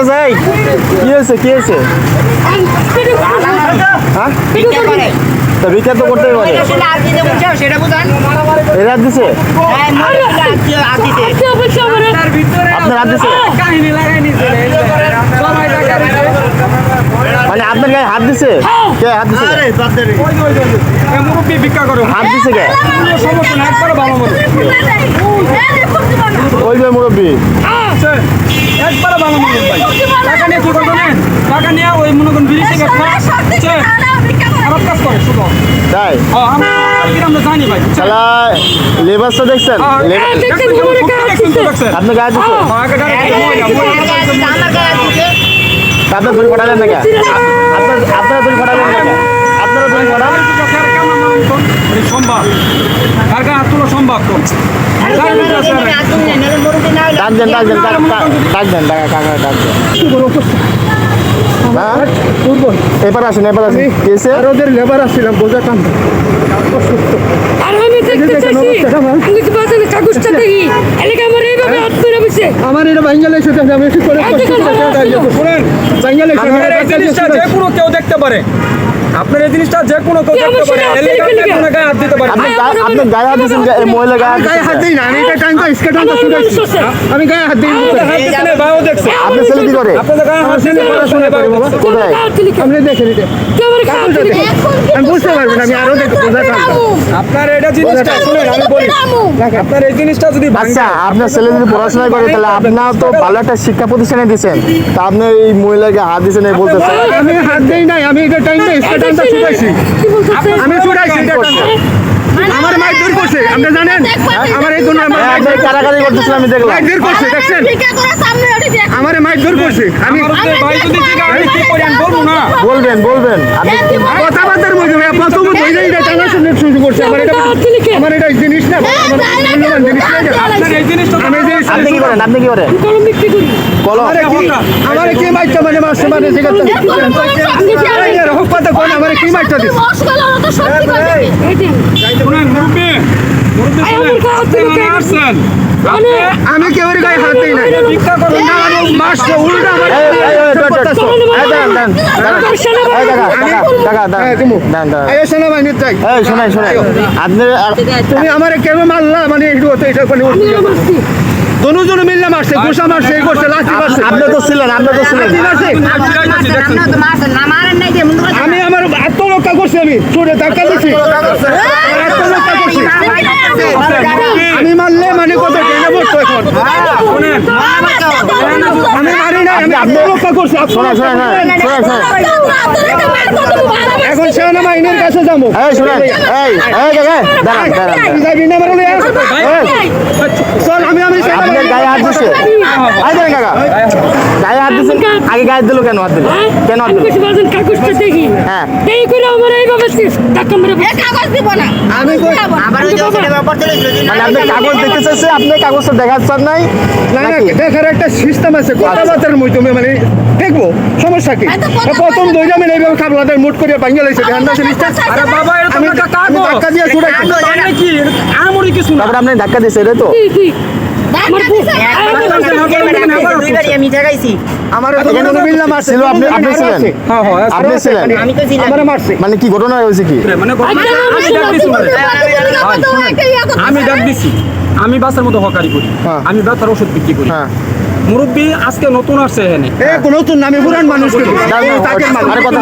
চাচা এই কি হয়েছে কি হয়েছে হ্যাঁ তা ভিক্ষা তো করতেই পারে সেটা বুঝান এরা দিছে হ্যাঁ মরে আদিতে আপনার হাত দিছে কাহিনী লাগাই নিছে সবাই টাকা দিছে মানে আপনার গায়ে হাত দিছে কে হাত দিছে কে? মুরব্বী ভিক্ষা করো হাত দিছে কে সমস্যা না একবার ভালো মনে ওই যে মুরব্বী একবার ভালো মনে ভাই টাকা নিয়ে কি করব টাকা নিয়ে ওই মনে করেন বিড়ি সিগারেট খারাপ কাজ করে শুধু তাই হ্যাঁ, আমরা জানি ভাই শালা লেবাসটা দেখছেন হ্যাঁ। আপনার গায়ে হ্যাঁ, থেকে মহিলা। আমার গায়ে আপনার দড়ি ফাটালেন না কেন আপনার, আপনারা দড়ি ফাটালেন না কেন আপনারা দড়ি ফটা আর একটু কাছে আর কেমন মানুষ তো? সম্ভব আর সম্ভব তো। ডাক দেন ডাক দেন ডাক দেন ডাক দেন ডাক দেন এবার আসেন এবার আসেন। কি আর ওদের লেবার আসছিলাম বোঝা আর আমি দেখতে চাইছি আমি তো বাজারে কাগজটা দেখি। এলাকা আমার এইভাবে হাত ধরে বসে। আমার এটা বাঙ্গালে সেটা আমি একটু করে এই দেখুন, বাঙ্গালে যে কোনো কেউ দেখতে পারে। আপনার এই জিনিসটা যে কোনো কেউ পারে। এলাকার গায়ে হাত দিতে পারে। আপনি গায়ে হাত দিয়েছেন এই মহিলা গায়ে গায়ে হাত দিই না আমি এটা টাইমটা স্কেট টাইমটা আমার মানুষ আমি গায়ে হাত দিই আপনাদের হাত দিতে নেই, ভাইও দেখছে আপনার ছেলে কি করে। আপনাদের গায়ে হাত দিতে পড়াশোনা করে। কোথায়? আপনি দেখে নিতে কে আমার খাওয়া দিলি আমি বুঝতে পারব আমি আরও দেখে বোঝা আপনার এটা জিনিসটা শুনেন আমি বলি। আপনার এই জিনিসটা যদি আচ্ছা আপনার ছেলে যদি পড়াশোনা করে তাহলে আপনার তো ভালো একটা শিক্ষা প্রতিষ্ঠানে দিচ্ছেন তা আপনি এই মহিলাকে হাত দিয়েছেন এই বলতেছেন। আমি হাত দেই নাই আমি এটা টাইমটা স্কেট কি বলতেছে আমি এটা টাইমটা। আমার মাইক দূর করছে আপনি জানেন? আমার এই জন্য আমার আপনি কারাকারি করতেছেন আমি দেখলাম। মাইক দূর করছে দেখছেন? আমার মাইক দূর করছে। আমি ভাই যদি জিজ্ঞাসা আমি কি করি আমি বলব না বলবেন বলবেন কথাবার্তার মধ্যে ভাইয়া, প্রথম ধরে এটা টানা শুনে শুরু করছে আমার এটা আমার এটা জিনিস না আমার মূল্যবান জিনিস না আপনার এই জিনিসটা আমি যে আপনি কি করেন? আপনি কি করেন? কলম বিক্রি করি। কলম। আমারে কি আমারে কি মাইকটা মানে মাসে মানে হোক কথা কোন আমারে কি মাইকটা দিস আমি কেউর গায়ে হাত দেই না তুমি আমারে কেন মারলা? মানে একটু এটা মানে আমি জন মিললে মারছে ঘুষা মারছে এই করছে লাঠি মারছে। আপনি তো ছিলেন আপনি তো ছিলেন। আমি আমার আত্মরক্ষা করছি আমি। চোরে ধাক্কা দিচ্ছি আত্মরক্ষা করছি। আমি মারলে মানে কত টেনে বসতো এখন আমি মারি না আমি আত্মরক্ষা করছি। এখন সেনা বাহিনীর কাছে যাব চল আমি আমি আই দেন কাকা গায়ে হাত দিছেন আগে গায়ে দিল কেন হাত দিল? কেন হাত দিল? কাগজটা দেখি। হ্যাঁ। এই করে আমার এইভাবে ধাক্কা মেরে আমি কই- আবার ওই যে গেছিল যে মানে আপনি কাগজ দেখতে চাইছে আপনি কাগজটা দেখাচ্ছেন নাই না না দেখার একটা সিস্টেম আছে কথাবার্তার মাধ্যমে মানে দেখব সমস্যা কি? প্রথম দুইটা মিলে এইভাবে খাবলাদের মুট করে ভাঙিয়ে লাইছে ধ্যান দাসের আরে বাবা এটা তো আমি আমি কাগজ। ধাক্কা দিয়ে মানে কি? আমরি কিছু না। তারপরে আপনি ধাক্কা দিছে এটা তো। কি কি আমার আমি দেখাইছি আমার এখানে মিললাম মারছে ছিল আপনি আপনি ছিলেন হ্যাঁ হ্যাঁ আপনি ছিলেন আমি তো ছিলাম আমার মারছে মানে কি ঘটনা হয়েছে কি মানে আচ্ছা, আমি ডাক দিছি মানে। আমি ডাক দিছি আমি বাসের মতো হকারি করি। হ্যাঁ। আমি ব্যথার ওষুধ বিক্রি করি। হ্যাঁ। মুরব্বী আজকে নতুন আসছে এখানে। এ কোনো পুরান মানুষ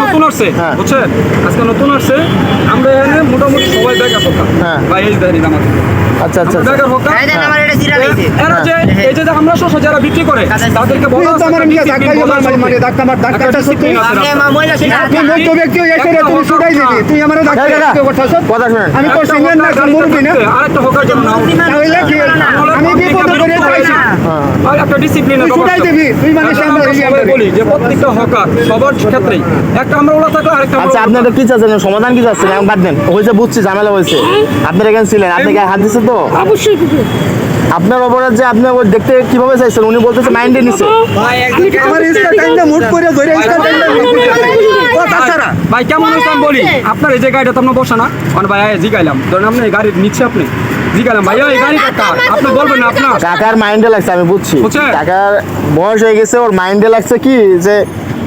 নতুন আসছে হ্যাঁ। বুঝছেন? আজকে নতুন আসছে। আমরা এখানে মোটামুটি সবাই হ্যাঁ। বা এই দাঁড়িয়ে আমার। আচ্ছা আচ্ছা আচ্ছা। এই আমার এটা জিরা দিয়েছে এরা যে এই যে যে আমরা শস্য যারা বিক্রি করে তাদেরকে তুই বলা তো আমার নিয়ে ধাক্কা দিয়ে মার মানে ধাক্কা মার সত্যি আপনি আমার মহিলা সেটা তুই মধ্য ব্যক্তি এসে তুমি ছুটাই দিবি। তুই আমার ধাক্কা এই কাকা, দিয়ে কথা শোন। কথা শুনেন আমি তোর সিঙ্গেল না মুরব্বী না। আরেকটা হোকার জন্য নাও। তাহলে কি আমি বিপদ করে চাইছি আর একটা ডিসিপ্লিন ছুটাই দিবি? তুই মানে সবাই বলি যে প্রত্যেকটা হকার সবার ক্ষেত্রেই। একটা আমরা ওলা থাকলে আরেকটা আচ্ছা ওলা কি চাচ্ছেন? সমাধান কি চাচ্ছেন? বাদ দেন। হয়েছে বুঝছি ঝামেলা হয়েছে। আপনারা এখানে ছিলেন আপনি গায়ে হাত দিচ্ছে তো? অবশ্যই। আপনার অপরাধ যে আপনি ওই দেখতে কীভাবে চাইছেন? উনি বলতেছে মাইন্ডে নিচ্ছে আমি আমার ইনস্টা টাইমটা মুট করে ধরে ইনস্টা টাইমটা কথা ছাড়া ভাই কেমন হয়েছে বলি? আপনার এই যে গাড়িটা তো আপনার বসা না? মানে ভাই এই জিগাইলাম। ধরেন আপনি এই গাড়ির নিচ্ছে আপনি। জিগাইলাম ভাইয়া এই গাড়ি কার আপনি বলবেন না আপনার। কাকার মাইন্ডে লাগছে আমি বুঝছি? কাকার বয়স হয়ে গেছে ওর মাইন্ডে লাগছে কি যে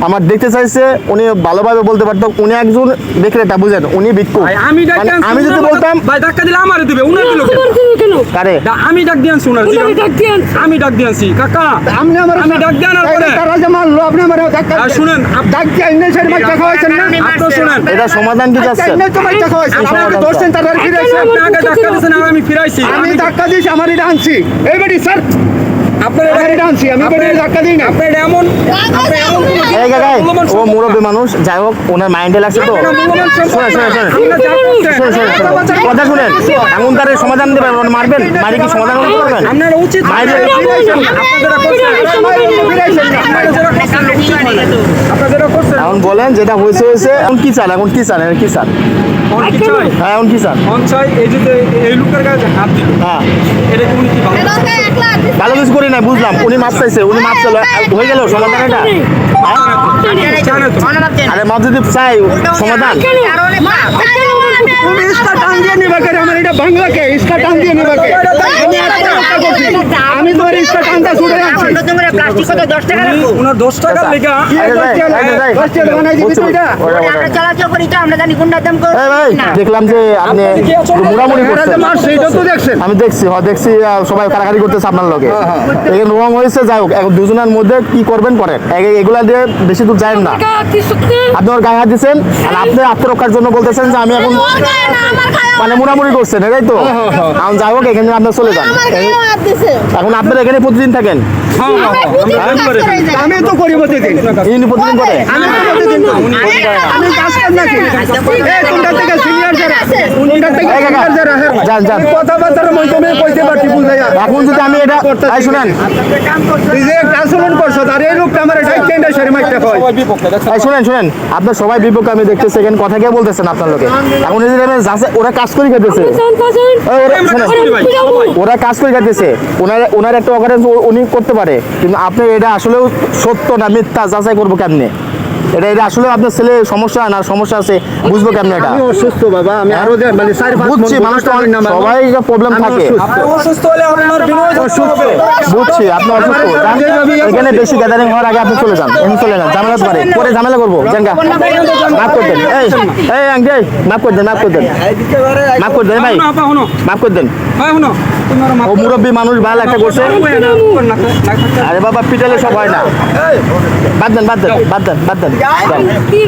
আমার দেখতে চাইছে উনি ভালোভাবে বলতে পারতো উনি একজন দেখলে বিক্রেতা বুঝেন উনি বিক্ষু ভাই আমি ডাক মানে আমি যদি বলতাম ভাই ধাক্কা দিলে আমারে দিবে উনার দিল কারে? আমি ডাক দিয়ে আনছি উনার ওনারে জিগান। ডাক দিয়ে আমি ডাক দিয়ে আনছি কাকা। আপনি আমার আমি ডাক দিয়ে আনার পরে। তারা যে মারলো আপনি আমার ডাক আর শুনেন আপ- ডাক দিয়ে আইনে সেই মাইকটা খাওয়াইছেন না? আপনি শুনেন। এটা সমাধান কি যাচ্ছে? না আমাকে তারা আর ফিরাইছেন আপনি আগে ধাক্কা দিয়েছেন আর আমি ফিরাইছি। আমি ধাক্কা দিয়েছি আমার এটা আনছি। এই বেটি স্যার। এমন এমন ও মুরব্বী মানুষ যাই হোক ওনার মাইন্ডে লাগছে তো। কথা শুনেন এখন তার সমাধান দেবেন মারবেন। মারি কি সমাধান করতে পারবেন? আপনার উচিত এখন বলেন যেটা হয়েছে হয়েছে এখন কি চান এখন কি চান এখন কি চান হ্যাঁ এখন কি চান এই যে যে- এই লোকের গায়ে হাত দিল হ্যাঁ। এটা কি উনি কি ভালো ভালো কিছু করি না বুঝলাম। উনি মাপ চাইছে, উনি মাপ চাইলো। হয়ে গেল সমাধান এটা? আরে মাপ যদি চাই, সমাধান। আমি আত্মহত্যা করছি আমি তোমার ইস্কা টানটা ছুড়ে আনছি প্লাস্টিক কত? টাকা উনার টাকা টাকা বানাই দিবি তুই এটা। আমরা করি তো আমরা জানি দাম ভাই দেখলাম যে আপনি আপনি মুড়ামুড়ি করছেন। মারছে তো দেখছেন। আমি দেখছি হ্যাঁ দেখছি সবাই কারাকারি করতেছে আপনার লগে। এখানে রং হয়েছে যাই হোক এখন দুজনের মধ্যে কি করবেন করেন? এ- এগুলা দিয়ে বেশি দূর যায় না? আপনি ওর গায়ে হাত দিচ্ছেন আর আপনি আত্মরক্ষার জন্য বলতেছেন যে আমি এখন মানে মুড়ামুড়ি করছেন এটাই তো। এখন যাই হোক এখানে আপনার চলে যান। এখন আপনারা এখানে প্রতিদিন থাকেন? হ্যাঁ হ্যাঁ, হ্যাঁ, আমি করে দিই। আমি তো করি প্রতিদিন। ইনি প্রতিদিন করে আমি প্রতিদিন আমি কাজ করি নাকি? কোনটা থেকে এখন যদি আমি এটা শুনেন। তুই যে একটা আচরণ করছ আর এই লোকটা আমার ডাইকে না সারি মাইকটা কয়। সবাই বিপক্ষে দেখছেন? এই শুনেন শুনেন। আপনার সবাই বিপক্ষে আমি দেখতেছি এখানে কথা কে বলতেছেন আপনার লোকে? এখন ওরা কাজ করে খেতেছে ওরা- কাজ করি খাইতেছে ওনার ওনার একটা অকারেন্স উনি করতে পারে। কিন্তু আপনি এটা আসলেও সত্য না মিথ্যা যাচাই করব কেমনে? এটা এটা আসলে আপনার ছেলে সমস্যা না সমস্যা আছে। বুঝব কেমনে এটা? আমি অসুস্থ বাবা আমি আরও মানে চার পাঁচ বুঝছি মানুষ তো বাবা। প্রবলেম থাকে। আপনি অসুস্থ হলে আপনার বিনয় অসুস্থ। হবে। বুঝছি আপনি অসুস্থ। এখানে বেশি গ্যাদারিং হওয়ার আগে আপনি চলে যান। এমনি চলে যান ঝামেলা পারে পরে ঝামেলা করব। জানগা মাফ করে দেন। এই এই আঙ্কেল মাফ করে দেন মাফ করে দেন। মাফ করে দেন ভাই। আপা, আপা, শুনো। মাফ করে দেন। ভাই শুনো। ও মুরব্বী মানুষ ভালো একটা করছে। আরে বাবা পিটালে সব হয় না। বাদ দেন বাদ দেন বাদ দেন বাদ দেন। যান। কি